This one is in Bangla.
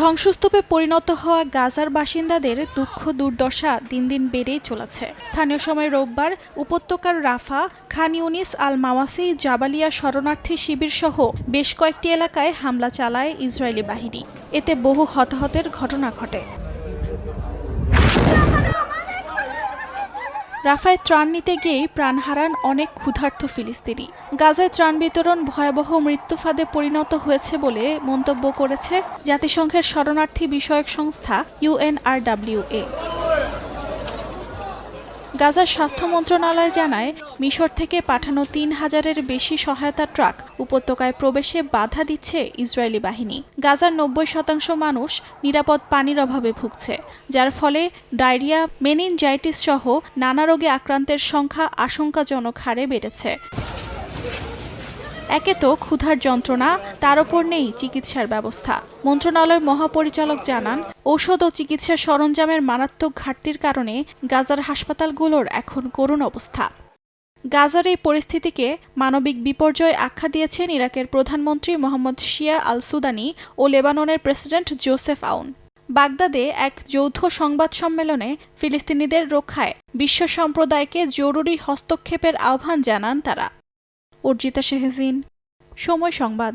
ধ্বংসস্তূপে পরিণত হওয়া গাজার বাসিন্দাদের দুঃখ দুর্দশা দিন দিন বেড়েই চলেছে। স্থানীয় সময় রোববার উপত্যকার রাফা, খান ইউনিস আল মাওয়াসি জাবালিয়া শরণার্থী শিবির সহ বেশ কয়েকটি এলাকায় হামলা চালায় ইসরায়েলি বাহিনী। এতে বহু হতাহতের ঘটনা ঘটে। রাফায় ত্রাণ নিতে গিয়েই প্রাণ হারান অনেক ক্ষুধার্ত ফিলিস্তিনি। গাজায় ত্রাণ বিতরণ ভয়াবহ মৃত্যুফাদে পরিণত হয়েছে বলে মন্তব্য করেছে জাতিসংঘের শরণার্থী বিষয়ক সংস্থা ইউএনআরডাব্লিউএ গাজার স্বাস্থ্য মন্ত্রণালয় জানায়, মিশর থেকে পাঠানো তিন হাজারের বেশি সহায়তা ট্রাক উপত্যকায় প্রবেশে বাধা দিচ্ছে ইসরায়েলি বাহিনী। গাজার নব্বই শতাংশ মানুষ নিরাপদ পানির অভাবে ভুগছে, যার ফলে ডায়রিয়া, মেনিনজাইটিস সহ নানা রোগে আক্রান্তের সংখ্যা আশঙ্কাজনক হারে বেড়েছে। একে তো ক্ষুধার যন্ত্রণা, তার ওপর নেই চিকিৎসার ব্যবস্থা। মন্ত্রণালয়ের মহাপরিচালক জানান, ঔষধ ও চিকিৎসা সরঞ্জামের মারাত্মক ঘাটতির কারণে গাজার হাসপাতালগুলোর এখন করুণ অবস্থা। গাজার এই পরিস্থিতিকে মানবিক বিপর্যয় আখ্যা দিয়েছেন ইরাকের প্রধানমন্ত্রী মোহাম্মদ শিয়া আল সুদানি ও লেবাননের প্রেসিডেন্ট জোসেফ আউন। বাগদাদে এক যৌথ সংবাদ সম্মেলনে ফিলিস্তিনিদের রক্ষায় বিশ্ব সম্প্রদায়কে জরুরি হস্তক্ষেপের আহ্বান জানান তারা। অর্জিতা শেহজিন। সময় সংবাদ।